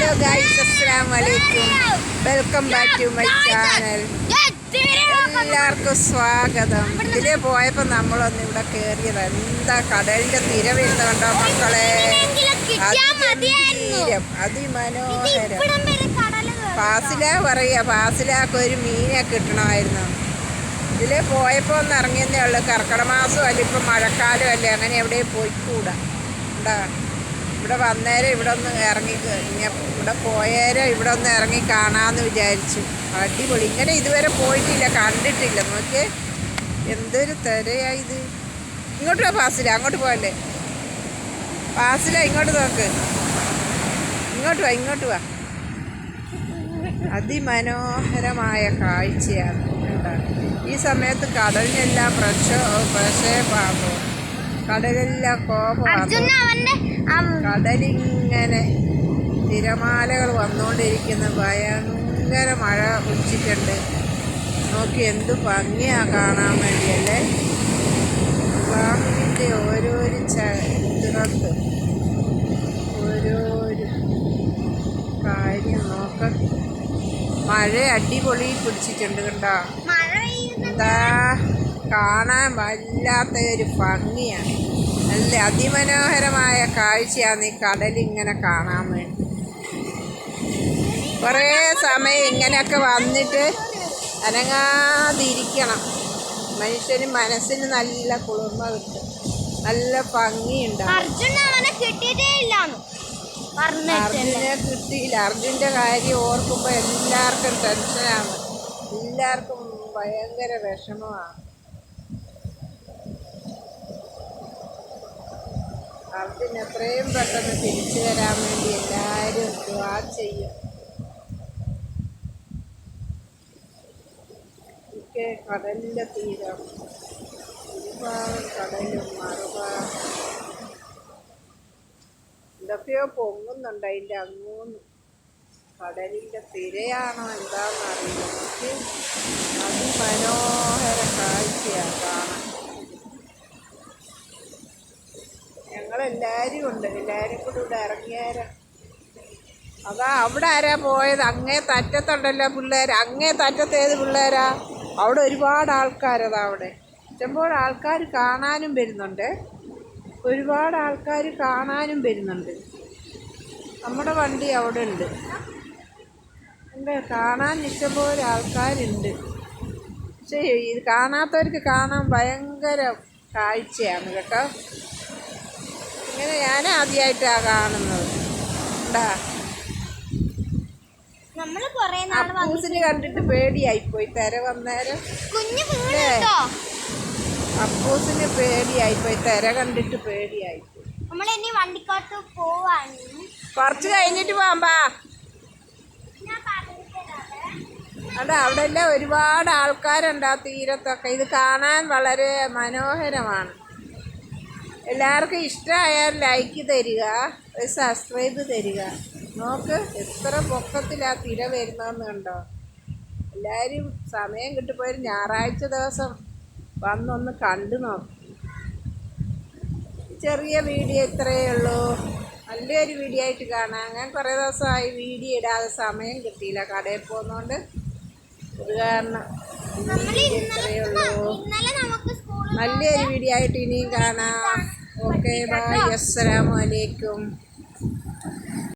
Hello guys അസ്സലാമു വലൈക്കും welcome back to my channel എല്ലാവർക്കും സ്വാഗതം. ഇതിലെ പോയപ്പോൾ നമ്മളൊന്ന് ഇവിടെ കയറിയത് എന്താ കടലിന്റെ തിര വരുന്ന കണ്ടോ മക്കളെ തീരം അതിമനോഹരം. പാസില പറയുക പാസിലാക്ക് ഒരു മീനെ കിട്ടണമായിരുന്നു. ഇതിലെ പോയപ്പോൾ ഒന്ന് ഇറങ്ങിയെന്നേ ഉള്ളൂ. കർക്കിടക മാസം അല്ല ഇപ്പം മഴക്കാലം അല്ലേ അങ്ങനെ എവിടെയും പോയിക്കൂടാ. ഉണ്ടാ ഇവിടെ വന്നേരെ ഇവിടെ ഒന്ന് ഇറങ്ങി ഇവിടെ പോയേരെ ഇവിടെ ഒന്ന് ഇറങ്ങി കാണാമെന്ന് വിചാരിച്ചു. അടിപൊളി. ഇങ്ങനെ ഇതുവരെ പോയിട്ടില്ല കണ്ടിട്ടില്ല. നോക്കിയേ എന്തൊരു തിരയാ ഇത്. ഇങ്ങോട്ട് പാസില. അങ്ങോട്ട് പോകല്ലേ പാസില ഇങ്ങോട്ട് നോക്ക്. ഇങ്ങോട്ട് വാ ഇങ്ങോട്ട് വാ. അതിമനോഹരമായ കാഴ്ചയാണ്? ഈ സമയത്ത് കടലിനെല്ലാം പ്രക്ഷോ പ്രക്ഷേപമാകും കടലെല്ലാം കോപം കടലിങ്ങനെ തിരമാലകൾ വന്നുകൊണ്ടിരിക്കുന്ന. ഭയങ്കര മഴ ഉച്ചിട്ടുണ്ട് നോക്കി എന്ത് ഭംഗിയാ കാണാൻ വേണ്ടിയല്ലേ? അള്ളാഹുവിന്റെ ഓരോരു ചരിത്രത്ത് ഓരോരു കാര്യം നോക്ക. മഴ അടിപൊളി പിടിച്ചിട്ടുണ്ട് കണ്ടോ. കാണാൻ വല്ലാത്ത ഒരു ഭംഗിയാണ്. നല്ല അതിമനോഹരമായ കാഴ്ചയാണ് ഈ കടലിങ്ങനെ കാണാൻ വേണ്ടി. കുറേ സമയം ഇങ്ങനെയൊക്കെ വന്നിട്ട് അനങ്ങാതിരിക്കണം. മനുഷ്യന് മനസ്സിന് നല്ല കുളിർമ കിട്ടും. നല്ല ഭംഗിയുണ്ടാവും അർജുനെ കിട്ടിയില്ല. അർജുന്റെ കാര്യം ഓർക്കുമ്പോൾ എല്ലാവർക്കും ടെൻഷനാണ്. എല്ലാവർക്കും ഭയങ്കര വിഷമമാണ്. അർജുൻ എത്രയും പെട്ടെന്ന് തിരിച്ചു വരാൻ വേണ്ടി എല്ലാവരും ദ്വാ ചെയ്യും. ഒക്കെ കടലിന്റെ തീരം. ഒരുപാട് കടലും മറുഭാഗം എന്തൊക്കെയോ പൊങ്ങുന്നുണ്ട് അതിന്റെ അങ്ങൂന്ന്. കടലിന്റെ തിരയാണോ എന്താണെന്ന് അറിയില്ല എനിക്ക് അതിമനോഹര കാഴ്ചയാണ് കാണാൻ ഞങ്ങളെല്ലാവരും ഉണ്ട് എല്ലാവരും കൂടി ഇവിടെ ഇറങ്ങിയാരാ? അതാ അവിടെ ആരാ പോയത്? അങ്ങേ തറ്റത്തുണ്ടല്ലോ പിള്ളേർ അങ്ങേ തറ്റത്ത് ഏത് പിള്ളേരാ? അവിടെ ഒരുപാട് ആൾക്കാരതാ അവിടെ. ഇഷ്ടംപോലെ ആൾക്കാർ കാണാനും വരുന്നുണ്ട്. ഒരുപാട് ആൾക്കാർ കാണാനും വരുന്നുണ്ട്. നമ്മുടെ വണ്ടി അവിടെ ഉണ്ട്. ഉണ്ട് കാണാൻ ഇഷ്ടംപോലെ ആൾക്കാരുണ്ട്. പക്ഷേ ഇത് കാണാത്തവർക്ക് കാണാൻ ഭയങ്കര കാഴ്ചയാണ് കേട്ടോ. ഇങ്ങനെ ഞാൻ ആദ്യമായിട്ടാണ് കാണുന്നത്. ഉണ്ടാ അപ്പൂസിന് കണ്ടിട്ട് പേടിയായിപ്പോയി. തിര വന്നേരം അപ്പൂസിന് പേടിയായിപ്പോയി. തിര കണ്ടിട്ട് പേടിയായിപ്പോയി. നമ്മൾ ഇനി വണ്ടിക്കോട്ട് പോവാണ്. കുറച്ച് കഴിഞ്ഞിട്ട് പോകാമ്പാ അവിടെ അവിടെ എല്ലാം ഒരുപാട് ആൾക്കാരുണ്ട് ആ തീരത്തൊക്കെ. ഇത് കാണാൻ വളരെ മനോഹരമാണ്. എല്ലാവർക്കും ഇഷ്ടമായാൽ ലൈക്ക് തരിക ഒരു സബ്സ്ക്രൈബ് തരിക. നോക്ക് എത്ര പൊക്കത്തിലാ തിര വരുന്നതെന്ന് കണ്ടോ? എല്ലാവരും സമയം കിട്ടിപ്പോയി ഒരു ഞായറാഴ്ച ദിവസം വന്നൊന്ന് കണ്ടു നോക്ക്. ചെറിയ വീഡിയോ ഇത്രയേ ഉള്ളൂ. നല്ലൊരു വീഡിയോ ആയിട്ട് കാണാം. ഞാൻ കുറേ ദിവസമായി വീഡിയോ ഇടാതെ സമയം കിട്ടിയില്ല. കടയിൽ പോകുന്നതുകൊണ്ട് അത് കാരണം ഇത്രയേ ഉള്ളൂ. നല്ലൊരു വീഡിയോ ആയിട്ട് ഇനിയും കാണാം. ഓക്കെ ബൈ അസ്സലാമു അലൈക്കും